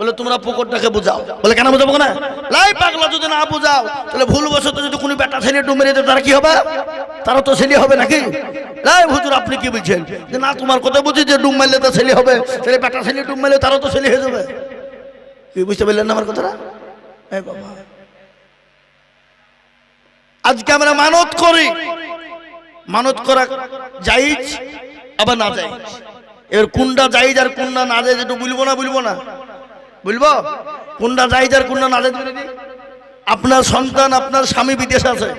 বলে, তোমরা পুকুরটাকে বুঝাও। বলে, কেন বুঝাবো না? লাই পাগলা, যদি না বুঝাও, তাহলে ভুল বসত যদি কোনো বেটা ছেলে ডুবে দিতে তারা কি হবে? তারা তো ছেলে হবে নাকি? লাই হুজুর, আপনি কি বলছেন? যে না, তোমার কথা বুঝি যে ডুব মারলে তো ছেলে হবে তাহলে বেটা ছেলে ডুব মারলে তারা তো ছেলে হয়ে যাবে। কি বুঝতে পারলেন না আমার কথাটা? এই বাবা। আজকে আমরা মানত করি। মানত করা জাইজ আবার না জাইজ এর কোনটা যাইজ আর কোনটা না জাইজ একটু বলব না বলব না। বলব? কোনটা আর কোনটা না জাইজ আপনার সন্তান, আপনার স্বামী বিদেশ আছে।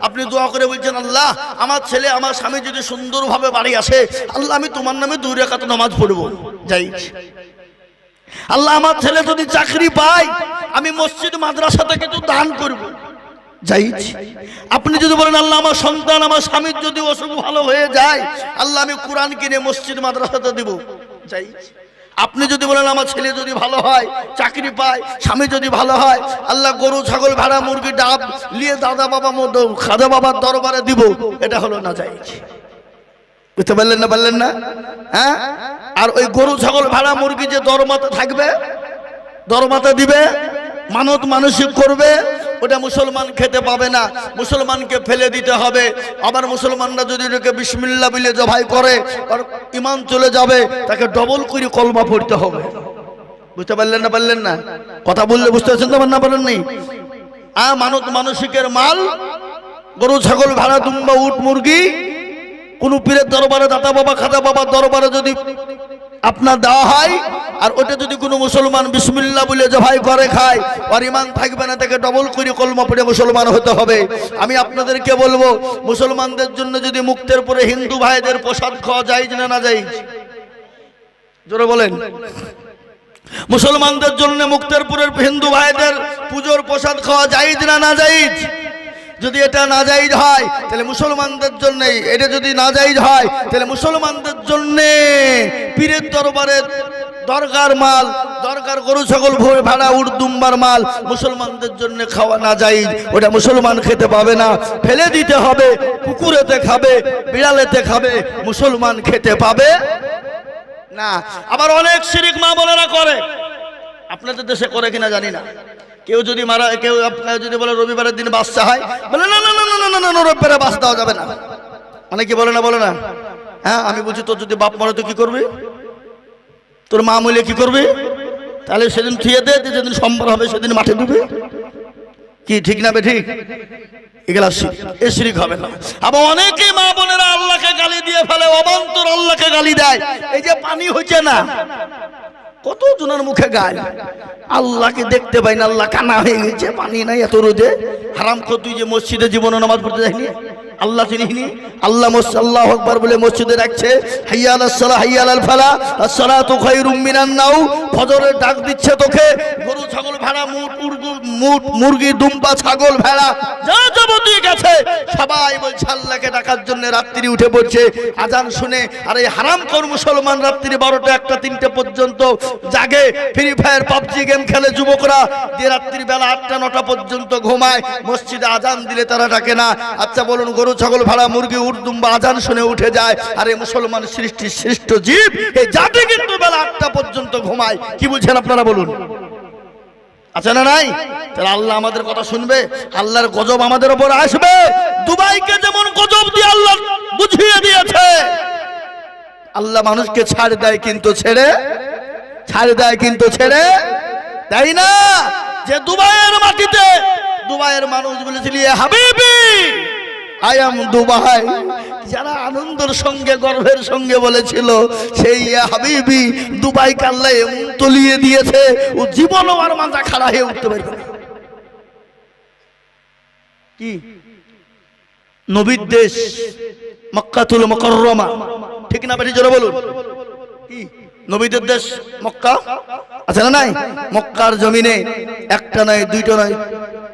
আপনি দোয়া করে বলছেন, আল্লাহ, আমার ছেলে, আমার স্বামী যদি সুন্দরভাবে বাড়ি আসে, আল্লাহ, আমি তোমার নামে দুই রেখাত নামাজ পড়ব। যাই। আল্লাহ, আমার ছেলে যদি চাকরি পায়, আমি মসজিদ মাদ্রাসাতে কিছু দান করব। যাইজ আপনি যদি বলেন, আল্লাহ, আমার সন্তান, আমার স্বামীর যদি অসুখ ভালো হয়ে যায়, আল্লাহ, আমি কোরআন কিনে মসজিদ, মাদ্রাসাতে দিব। যাইজ আপনি যদি বলেন আমার ছেলে যদি ভালো হয়, চাকরি পায়, স্বামী যদি ভালো হয়, আল্লাহ গরু, ছাগল, ভেড়া, মুরগি, ডাব নিয়ে দাদা বাবা খাদা বাবার দরবারে দিব। এটা হলো না যাইজ বুঝতে পারলেন না পারলেন না? হ্যাঁ? আর ওই গরু, ছাগল, ভাড়া, মুরগি যে দরমাতে থাকবে, দরমাতে দিবে, মানত মানসিক করবে ওটা মুসলমান খেতে পাবে না। মুসলমানকে ফেলে দিতে হবে। আবার মুসলমানরা যদি ওটাকে বিসমিল্লা বিলে জবাই করে, আর ইমান চলে যাবে, তাকে ডবল করে কলমা পড়তে হবে। বুঝতে পারলেন না পারলেন না? কথা বললে বুঝতে পারছেন তো না পারেন নেই? আ, মানত মানসিকের মাল, গরু, ছাগল ভাড়া দুম্বা, উট, মুরগি, কোন পীরের দরবারে দাতা বাবা খাদা বাবার দরবারে যদি আপনার দেওয়া হয়। আর ওটা যদি কোনো মুসলমান বিসমিল্লা বলে জবাই করে খায় আর ইমান থাকবে না, তাকে ডবল করে কলমা পড়ে মুসলমান হতে হবে। আমি আপনাদেরকে বলব, মুসলমানদের জন্য যদি মুক্তের পরে হিন্দু ভাইদের প্রসাদ খাওয়া যায় না না যায়? জোরে বলেন। মুসলমানদের জন্য মুক্তেরপুরের হিন্দু ভাইদের পুজোর প্রসাদ খাওয়া যাইজ না না যাইজ যদি এটা না যাইজ হয়, তাহলে মুসলমানদের জন্য, এটা যদি না যাইজ হয়, তাহলে মুসলমানদের জন্য পীরের দরবারে দরকার মাল দরকার গরু, ছাগল, ভোর ভাড়া উর্দুম্বার মাল মুসলমানদের জন্য খাওয়া না যাই ওটা মুসলমান খেতে পাবে না। ফেলে দিতে হবে কুকুরেতে খাবে, বিড়ালেতে খাবে, মুসলমান খেতে পাবে না। আবার অনেক শিরিক মা বোনেরা করে। আপনাদের দেশে করে কিনা জানি না। কেউ যদি মারা, কেউ আপনার যদি বলে রবিবারের দিন বাচ্চা হয়, বলে না না না না না না রবিবারে বাস দেওয়া যাবে না। মানে অনেকে বলে না বলে না? হ্যাঁ আমি বলছি তোর যদি বাপ মরে তো কী করবি? তোর মা মূলে কী করবি? তাহলে সেদিন থুয়ে দে যেদিন সম্বর হবে সেদিন মাঠে ডুবে। কি, ঠিক না বে ঠিক? এগুলা এ শিরিক হবে না। আবার অনেকে মা বোনেরা আল্লাহকে গালি দিয়ে ফেলে, অবান্তর আল্লাহকে গালি দেয়। এই যে পানি হচ্ছে না কত জনের মুখে গায় আল্লাহকে দেখতে পাই না, আল্লাহ কানা হয়ে গেছে, পানি নাই এত রোদে। হারাম তুই যে মসজিদে জীবনে নামাজ পড়তে যাইনি? আল্লাহ চিনিনি আল্লাহ আল্লাহ আকবার বলে মসজিদে রাখছে হাইয়াল আসসালাহ হাইয়া আল ফালা আসসালাহ তো মিনান নাও ফজরের ডাক দিচ্ছে তোকে। গরু, ছাগল ভেড়া মুরগি দুম্বা ছাগল ভেড়া, যা যাবতীয় গেছে। সবাই বলছে, আল্লাহকে ডাকার জন্য রাত্রি উঠে পড়ছে। আজান শুনে, আর এই হারাম কর মুসলমান, রাত্রি বারোটা একটা, তিনটে পর্যন্ত জাগে। ফ্রি ফায়ার পাবজি গেম খেলে যুবকরা, দিয়ে রাত্রি বেলা আটটা, নটা পর্যন্ত ঘুমায়। মসজিদে আজান দিলে তারা ডাকে না। আচ্ছা বলুন, গরু, ছাগল ভাড়া, মুরগি উর্দুম বা আজান শুনে উঠে যায়। আর এই মুসলমান সৃষ্টির সৃষ্ট জীব, এই জাতি কিন্তু বেলা আটটা পর্যন্ত ঘুমায়। কি বলছেন আপনারা বলুন? আছে না নাই? তাহলে আল্লাহ আমাদের কথা শুনবে, আল্লাহর গজব আমাদের উপর আসবে। দুবাইকে যেমন গজব দিয়ে আল্লাহ বুঝিয়ে দিয়েছে, আল্লাহ মানুষকে ছাড় দেয় কিন্তু ছেড়ে, ছাড় দেয় কিন্তু ছেড়ে, তাই না? যে দুবাইয়ের মাটিতে, দুবাইয়ের মানুষ বলেছিল "ইয়ে হাবিবি। I am Dubai. যারা আনন্দের সঙ্গে, গর্বের সঙ্গে বলেছিল, সেই হাবিবি দুবাই কাল্লা তলিয়ে দিয়েছে, ও জীবনও আর মাথা খাড়া হয়ে উঠতে পারবে। কি? নবীর দেশ, মক্কাতুল মকররমা। ঠিক না বেশি জোরে বলুন। কি? নবীদের দেশ মক্কা? আছে না নাই? মক্কার জমিনে একটা নয়, দুইটা নয়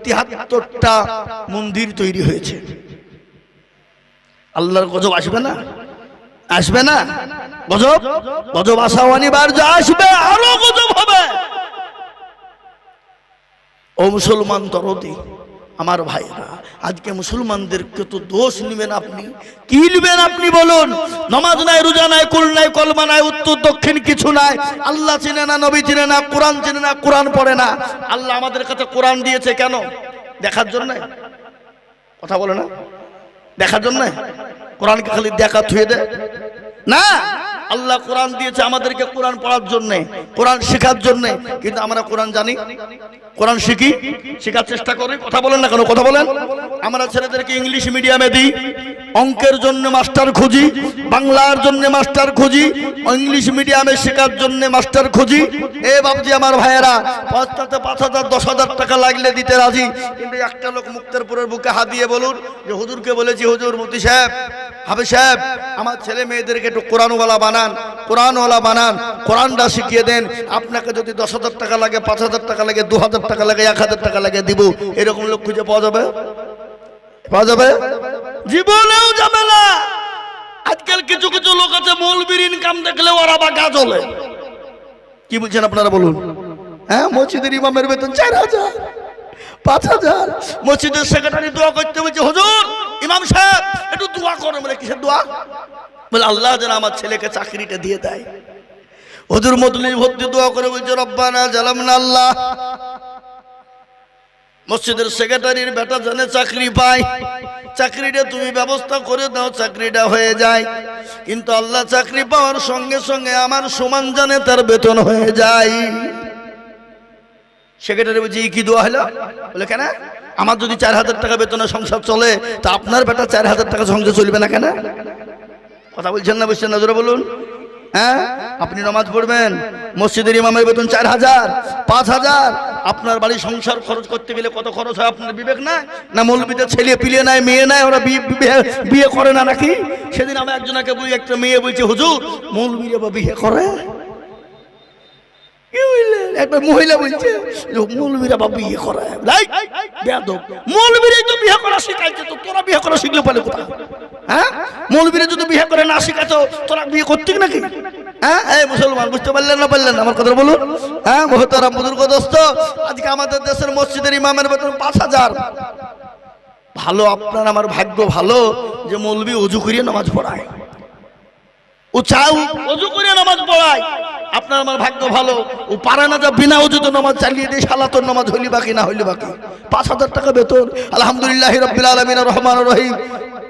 তিয়াত্তরটা মন্দির তৈরি হয়েছে। আল্লাহর গজব আসবে না? আসবে না? গজব? গজব আসা অনিবার্য আসবে আরও গজব হবে। ও মুসলমান তরতি আমার ভাইরা আজকে মুসলমানদেরকে তো দোষ নেবেন আপনি। কি নেবেন আপনি বলুন? নমাজ নাই, রোজা নাই, কুল নাই, কলমা নাই, উত্তর, দক্ষিণ কিছু নাই। আল্লাহ চিনে না, নবী চিনে না, কোরআন চিনে না, কোরআন পড়ে না। আল্লাহ আমাদের কাছে কোরআন দিয়েছে কেন? দেখার জন্য? কথা বলে না? দেখার জন্য? কোরআনকে খালি দেখা থুয়ে দে। না, আল্লাহ কোরআন দিয়েছে আমাদেরকে কোরআন পড়ার জন্য, কোরআন শেখার জন্য, কিন্তু আমরা কোরআন জানি। কোরআন শিখি, শেখার চেষ্টা করি, কথা বলেন না কেন, কথা বলেন। আমরা ছেলেদেরকে ইংলিশ মিডিয়ামে দিই। অঙ্কের জন্য মাস্টার খুঁজি, বাংলার জন্য মাস্টার খুঁজি, ইংলিশ মিডিয়ামে শেখার জন্য মাস্টার খুঁজি। এ বাবজি আমার ভাইয়েরা, পাঁচটাতে পাঁচ হাজার, দশ হাজার টাকা লাগলে দিতে রাজি। কিন্তু একটা লোক মুক্তারপুরের বুকে হাত দিয়ে বলুন, যে হুজুরকে বলেছি, হুজুর মতি সাহেব হাবে সাহেব, আমার ছেলে মেয়েদেরকে একটু কোরআনওয়ালা বানান কোরআনওয়ালা বানান, কোরআনটা শিখিয়ে দেন। আপনাকে যদি দশ হাজার টাকা লাগে, পাঁচ হাজার টাকা লাগে, দু হাজার টাকা লাগে, এক হাজার টাকা লাগে, দিব। এরকম লোক খুঁজে পাওয়া যাবে? পাওয়া যাবে? জীবনেও যাবে না। আজকাল কিছু কিছু লোক আছে মৌলবীর ইনকাম দেখলে ওরা বা গা জ্বলে। কি বলছেন আপনারা বলুন? হ্যাঁ মসজিদের ইমামের বেতন চার হাজার পাঁচ হাজার। মসজিদের সেক্রেটারি দোয়া করতে বলছে হুজুর ইমাম সাহেব একটু দোয়া করো। বলে কিসের দোয়া? বলে আল্লাহ যেন আমার ছেলেকে চাকরিটা দিয়ে দেয়। হুজুর মদলি ভর্তি দোয়া করে বলছে রব্বানা জালাম না আল্লাহ। মসজিদের সেক্রেটারির বেটা জানে চাকরি পায়। চাকরিটা তুমি ব্যবস্থা করে দাও, চাকরিটা হয়ে যায়। কিন্তু আল্লাহ চাকরি পাওয়ার সঙ্গে সঙ্গে আমার সমান জানে তার বেতন হয়ে যায়। সেক্রেটারি বলছে, "এই কি দোয়া হলো? বলে, কেন? আমার যদি চার হাজার টাকা বেতনে সংসার চলে, তা আপনার বেটা চার হাজার টাকা সংসার চলবে না কেন? কথা বলছেন না বলছেন না, জোরে বলুন। হ্যাঁ? আপনি নামাজ পড়বেন, মসজিদের ইমামের বেতন চার হাজার, পাঁচ হাজার আপনার বাড়ি সংসার খরচ করতে গেলে কত খরচ হয় আপনার বিবেক নাই? না মৌলবিদের ছেলে পিলে নাই, মেয়ে নাই, ওরা বিয়ে করে না নাকি? সেদিন আমি একজনকে বলি, একটা মেয়ে বলছে, হুজুর, মৌলবীরা বা বিয়ে করে? একটা মহিলা বলছে মৌলবীরা তো করা তো, তোরা করা শিখলে হ্যাঁ? যদি বিয়ে করে না শিখাতো তোরা বিয়ে করতিক নাকি? হ্যাঁ? মুসলমান বুঝতে পারলেন না আমার কথা বলুন। হ্যাঁ আজকে আমাদের দেশের মসজিদের ইমামের পাঁচ হাজার। ভালো আমার ভাগ্য ভালো যে মৌলবী অজু করিয়ে নামাজ পড়ায়। ও চাও? নামাজ পড়ায়। আপনার আমার ভাগ্য ভালো। ও পারে না যা বিনা অজুতে নামাজ চালিয়ে দিয়ে সালাতর নামাজ হইলি বাকি না হইলি বাকি পাঁচ হাজার টাকা বেতন। আলহামদুলিল্লাহ রব্বিল আলমিন রহমান রহিম।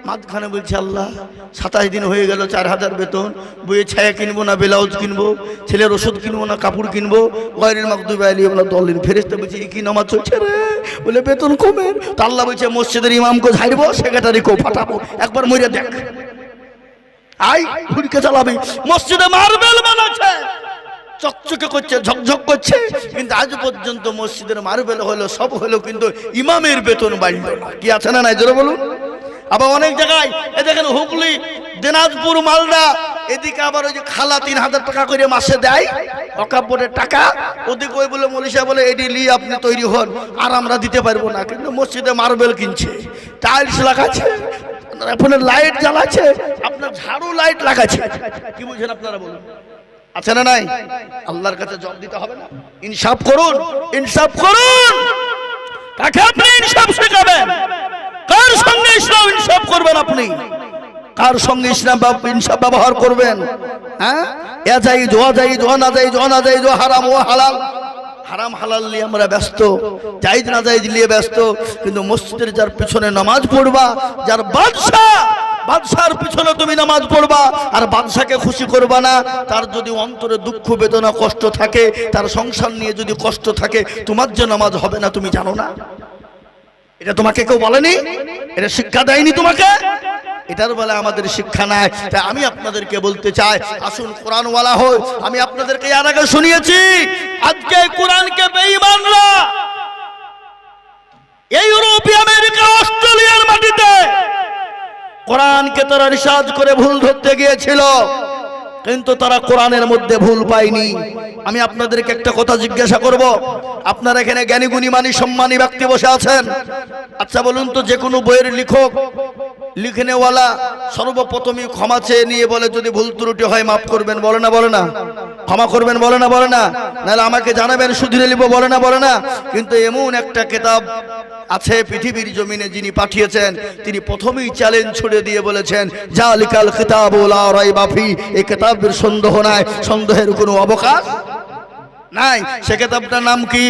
মাঝখানে বলছে, আল্লাহ, সাতাশ দিন হয়ে গেল, চার হাজার বেতন। বইয়ে ছায়া কিনবো না, ব্লাউজ কিনবো, ছেলের ওষুধ কিনবো না, কাপড় কিনবো। ওয়াইরের মাকদুবে আলী আমরা দলিন ফেরেস্তে বলছে, "এ কি নামাজ চলছে রে? বলে, বেতন কমে। তো আল্লাহ বলছে, মসজিদের ইমামকে ঝাড়বো সেক্রেটারিকেও ফাটাবো। একবার মরে দেখ। আই ঘুরকে চালাবি মসজিদে মার্বেল বানাচ্ছে। চকচকে করছে, ঝকঝক করছে। কিন্তু আজ পর্যন্ত মসজিদের মার্বেল হলো, সব হলো কিন্তু ইমামের বেতন বাড়ল। কি আছে না নাই? জোরে বলুন। আবার অনেক জায়গায়, এ দেখেন হুগলি, দিনাজপুর, মালদা, এদিকে আবার ওই যে খালা তিন হাজার টাকা করে মাসে দেয় অকাব্যের টাকা। ওদিকে ওই বলে মনীষা বলে এটি লি, আপনি তৈরি হন, আর আমরা দিতে পারব না। কিন্তু মসজিদে মার্বেল কিনছে। টাইলস লাগাচ্ছে, আপনার লাইট জ্বালাচ্ছে, আপনার ঝাড়ু লাইট লাগাচ্ছে। কি বুঝেন আপনারা বলুন? আছে না নাই? আল্লাহর কাছে জব দিতে হবে না। ইনসাফ করুন ইনসাফ করুন। কাকে আপনি ইনসাফ শেখাবেন? কার সঙ্গে ইসলাম ইনসাফ করবেন আপনি? কার সঙ্গে ইসলাম ইনসাফ ব্যবহার করবেন? হ্যাঁ? এ যাই জোয়া যাই জোয়া না যাই জোয়া না যাই জোয়া হারাম, ও হালাল। হারাম, হালাল নিয়ে আমরা ব্যস্ত। জাইজ না জাইজ নিয়ে ব্যস্ত। কিন্তু মসজিদের যার পিছনে নামাজ পড়বা, যার বাদশাহ বাদশার পিছনে তুমি নামাজ পড়বা, আর বাদশাকে খুশি করবা না। তার যদি অন্তরে দুঃখ, বেদনা, কষ্ট থাকে, তার সংসার নিয়ে যদি কষ্ট থাকে, তোমার যে নামাজ হবে না তুমি জানো না। এটা তোমাকে কেউ বলেনি? এটা শিক্ষা দেয়নি তোমাকে? এটার বলে আমাদের শিক্ষা নাই। তাই আমি আপনাদেরকে বলতে চাই, আসুন কোরআনওয়ালা হই। আমি আপনাদেরকে এর আগে শুনিয়েছি, আজকে কোরআনকে বেঈমানরা এই ইউরোপীয় আমেরিকা, অস্ট্রেলিয়ার মাটিতে কোরআনকে তারা রিসার্চ করে ভুল ধরতে গিয়েছিল, কিন্তু তারা কোরআনের মধ্যে ভুল পায়নি। আমি আপনাদেরকে একটা কথা জিজ্ঞাসা করব, আপনার এখানে জ্ঞানী গুণী মানি সম্মানী ব্যক্তি বসে আছেন? আচ্ছা বলুন তো যে কোনো বইয়ের লেখক লিখনেওয়ালা সর্বপ্রথমই ক্ষমা চেয়ে নিয়ে বলে, যদি ভুল ত্রুটি হয়, মাফ করবেন। বলে না বলে না। ক্ষমা করবেন, বলে না বলে না। নাহলে আমাকে জানাবেন সুধীরে লিব বলে না বলে না। কিন্তু এমন একটা কেতাব আছে পৃথিবীর জমিনে যিনি পাঠিয়েছেন। তিনি প্রথমেই চ্যালেঞ্জ ছুড়ে দিয়ে বলেছেন, জালিকাল কিতাব রাই বাফি এই কেতাবের সন্দেহ নাই, সন্দেহের কোনো অবকাশ নাই। সে কেতাবটার নাম কি?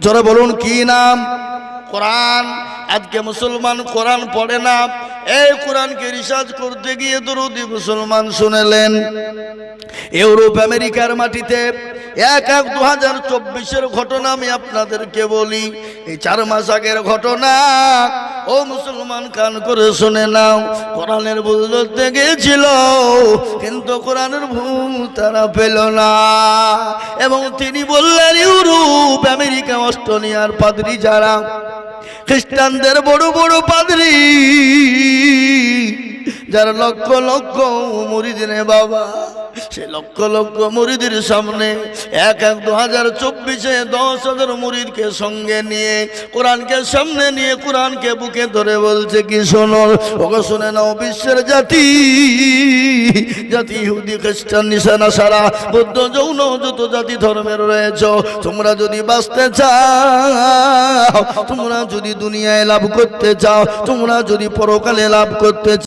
জোরে বলুন, কি নাম? কোরআন আজকে মুসলমান কোরআন পড়ে না। এই কোরআনকে রিসার্চ করতে গিয়ে দরুদি মুসলমান শুনেলেন। ইউরোপ, আমেরিকার মাটিতে এক এক দু হাজার চব্বিশের ঘটনা আমি আপনাদেরকে বলি। এই চার মাস আগের ঘটনা, ও মুসলমান কান করে শুনে নাও। কোরআনের ভুল ধরতে গিয়েছিল, কিন্তু কোরআনের ভুল তারা পেল না। এবং তিনি বললেন, ইউরোপ, আমেরিকা, অস্ট্রেলিয়ার পাদ্রী যারা খ্রিস্টানদের বড় বড় পাদ্রী। যারা লক্ষ লক্ষ মুরিদিনে বাবা, সে লক্ষ লক্ষ মুরিদের সামনে এক এক দু হাজার চব্বিশে দশ হাজার মুরিদকে সঙ্গে নিয়ে, কোরআনকে সামনে নিয়ে কোরআনকে বুকে ধরে বলছে, কি শোনো? ওকে শুনে নাও, বিশ্বের জাতি জাতি ইহুদি, খ্রিস্টান নিশানা সারা বৌদ্ধ, যৌন যত জাতি ধর্মের রয়েছ। তোমরা যদি বাঁচতে চাও, তোমরা যদি দুনিয়ায় লাভ করতে চাও, তোমরা যদি পরকালে লাভ করতে চাও